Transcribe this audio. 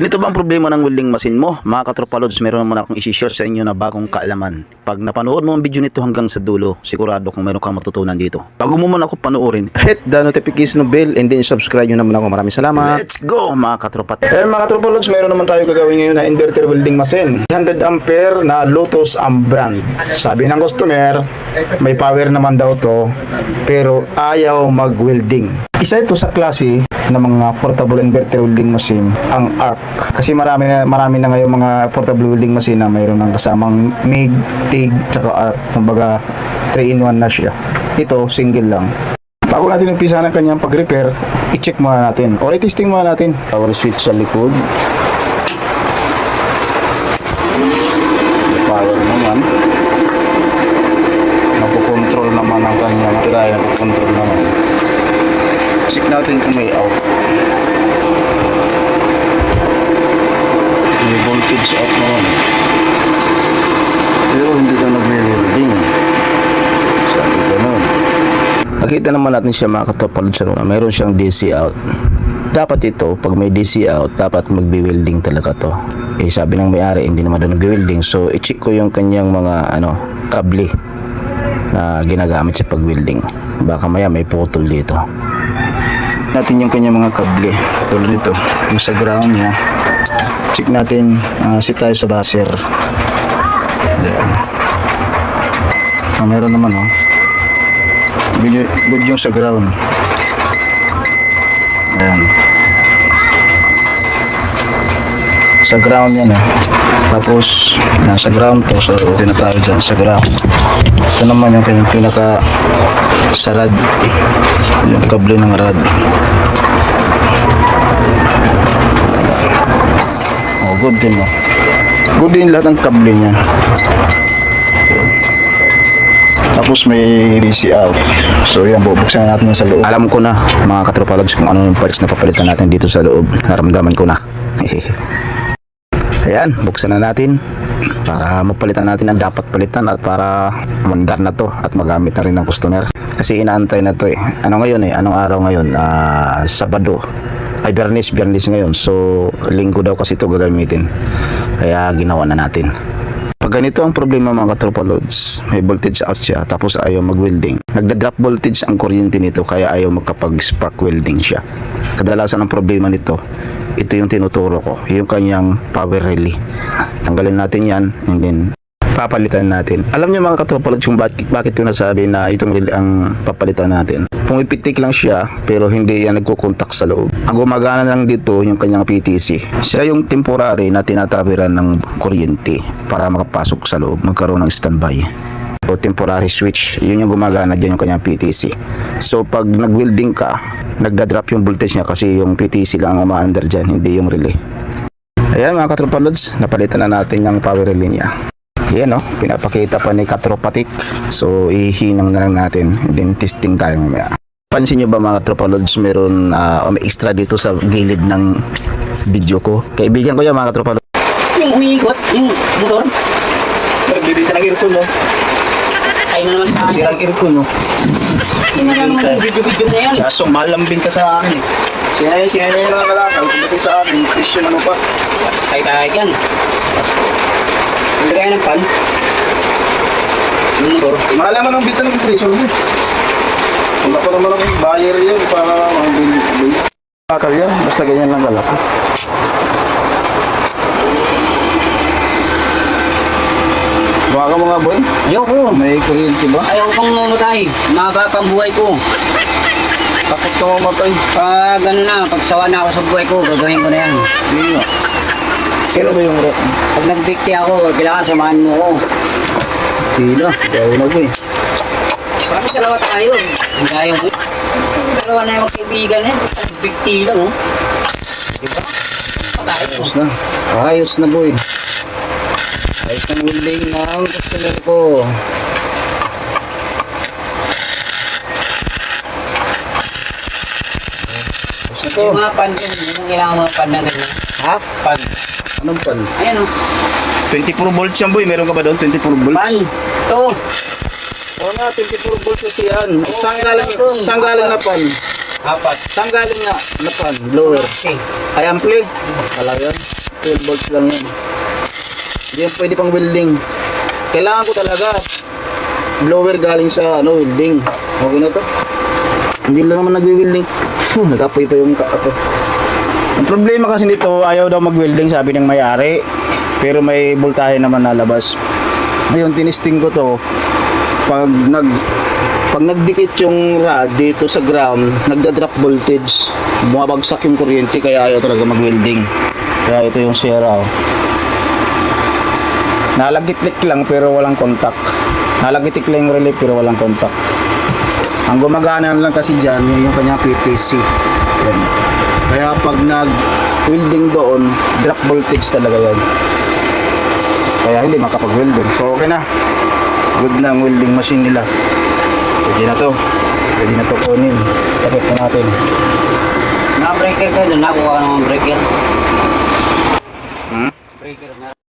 Ito ba ang problema ng welding machine mo? Mga katropalods, meron naman akong isi-share sa inyo na bagong kaalaman. Pag napanood mo ang video nito hanggang sa dulo, sigurado kung meron kang matutunan dito. Bago mo man ako panoorin, hit the notification bell and then subscribe nyo naman ako. Maraming salamat. Let's go mga katropat. Eh mga katropalods, meron naman tayo gagawin ngayon na inverter welding machine. 100 ampere na Lotus ang brand. Sabi ng customer, may power naman daw to, pero ayaw mag-welding. Isa ito sa klase ng mga portable inverter welding machine, ang ARC. Kasi marami na, marami na ngayon mga portable welding machine na mayroon ng kasamang MIG, TIG, tsaka ARC. Kumbaga, 3-in-1 na siya. Ito, single lang. Bago natin umpisa ng kanyang pag-repair, i-check muna natin. Or i-testing muna natin. Power switch sa likod. Power naman. Napokontrol naman ang kanyang tirayan. Napokontrol naman. Check natin kung may out. May voltage out naman. Pero hindi ka nagme-welding. Sabi ganun. Nakita naman natin siya mga katopalod sa luna. Mayroon siyang DC out. Dapat ito, pag may DC out, dapat magbe-welding talaga to. Eh, sabi ng may-ari, hindi naman daw nag-welding. So, i-check ko yung kanyang mga, ano, kable na ginagamit sa pag-welding. Baka maya may putol dito. Natin yung kanyang mga kable. Tulad nito, yung sa ground niya. Check natin, uh, sit tayo sa buzzer. Ayan. Ah, meron naman, oh. Good, good yung sa ground. Ayan. Sa ground yan eh. Tapos, nasa ground to. So, okay na tayo dyan sa ground. Ito naman yung kanyang pinaka sa rad. Yung kable ng rad. Oh, good din mo. Good din lahat ng kable niya. Tapos may DC out. So yan, bubuksan natin sa loob. Alam ko na, mga katropalogs, kung ano yung parts na papalitan natin dito sa loob. Naramdaman ko na. Ayan, buksan na natin para mapalitan natin ang dapat palitan at para mandar na to at magamit na rin ng customer. Kasi inaantay na to eh. Ano ngayon eh? Anong araw ngayon? Ah, Sabado. Ay, Biyernes, Biyernes ngayon. So, linggo daw kasi ito gagamitin. Kaya ginawa na natin. Pag ganito ang problema mga katropa loads, may voltage out siya tapos ayaw mag-welding. Nagda-drop voltage ang kuryente nito kaya ayaw magkapag-spark welding siya. Kadalasan ang problema nito, ito yung tinuturo ko, yung kanyang power relay. Tanggalin natin yan and then papalitan natin. Alam niyo mga katropa loads kung bakit, bakit ko nasabi na itong relay ang papalitan natin. Pumipitik lang siya pero hindi yan nagkukontak sa loob. Ang gumagana lang dito yung kanyang PTC. Siya yung temporary na tinatabiran ng kuryente para makapasok sa loob, magkaroon ng standby o temporary switch. Yun yung gumagana dyan yung kanyang PTC. So pag nag-welding ka, nagda-drop yung voltage niya kasi yung PTC lang ang umaandar dyan, hindi yung relay. Ayan mga katropa loads, napalitan na natin yung power relay niya. Yan o, pinapakita pa ni Katropatik. So, ihinang na lang natin. And then, testing tayo mamaya. Pansin nyo ba mga Tropalods, meron uh, may extra dito sa gilid ng video ko. Kaibigan ko yan mga Tropalods. Yung umiikot, yung motor. Nagbibita ng earphone no? Ay na naman sa akin. Sirang earphone no? Hindi na naman yung video-video na yan. Kaso mahal ang binta sa akin eh. Siya siya yung mga kalakal. Kumati sa akin, presyo ano pa. Ay kahit yan. Hindi kaya ng pan. Yung motor. Mahal naman ang binta ng presyo no? Wala pa naman ang buyer yun para mabili. Kalakal yan, basta ganyan lang kalakal. Mga ka mga boy, Ayoko. may kuryente ba? Ayaw kong mamatay. Mahaba pang buhay ko. Bakit ka mamatay? Pag ano na, pag sawa na ako sa buhay ko, gagawin ko na yan. Hindi nga. Sino ba yung rock? Pag nagbikti ako, kailangan samahan mo ko. Gawin na ko eh. Bakit dalawa tayo? Hindi ayaw ko. Dalawa na yung kaibigan eh. Nagbikti lang oh. Diba? Ayos na. Ayos na boy. Ayos na welding ng customer ko. Tapos na to. Yung mga pan din, yung kailangan mga pan na ganyan. Ha? Pan. Anong pan? Ayan oh. 24 volts yan boy. Meron ka ba doon? 24 volts? Pan. Ito. Oo nga, 24 volts kasi yan. Saan galing, ito. saan galing na pan? Apat. Saan galing nga? Ano pa? Blower. Okay. Ay, ampli. Wala yan. 12 volts lang yan. Hindi yan pwede pang welding. Kailangan ko talaga blower galing sa ano, welding. Okay na to. Hindi lang naman nagwi-welding. Huh, nag-apoy pa yung ka- ako. Ang problema kasi nito, ayaw daw mag-welding sabi ng may-ari. Pero may voltahe naman nalabas. Ngayon, tinisting ko to. Pag nag pag nagdikit yung rod dito sa ground, nagda-drop voltage, bumabagsak yung kuryente kaya ayaw talaga mag-welding. Kaya ito yung sira. Oh. Nalagitlik lang pero walang contact. Nalagitik lang yung relay pero walang contact. Ang gumagana lang kasi dyan yung, kanyang PTC. Yan. Kaya pag nag-welding doon, drop voltage talaga yan. Kaya hindi makapag-welding. So okay na. Good na ang welding machine nila. Pwede na to. Pwede na to kunin. Takip na natin. Na-breaker ka doon. Nakuha ka naman breaker. Hmm? Breaker na.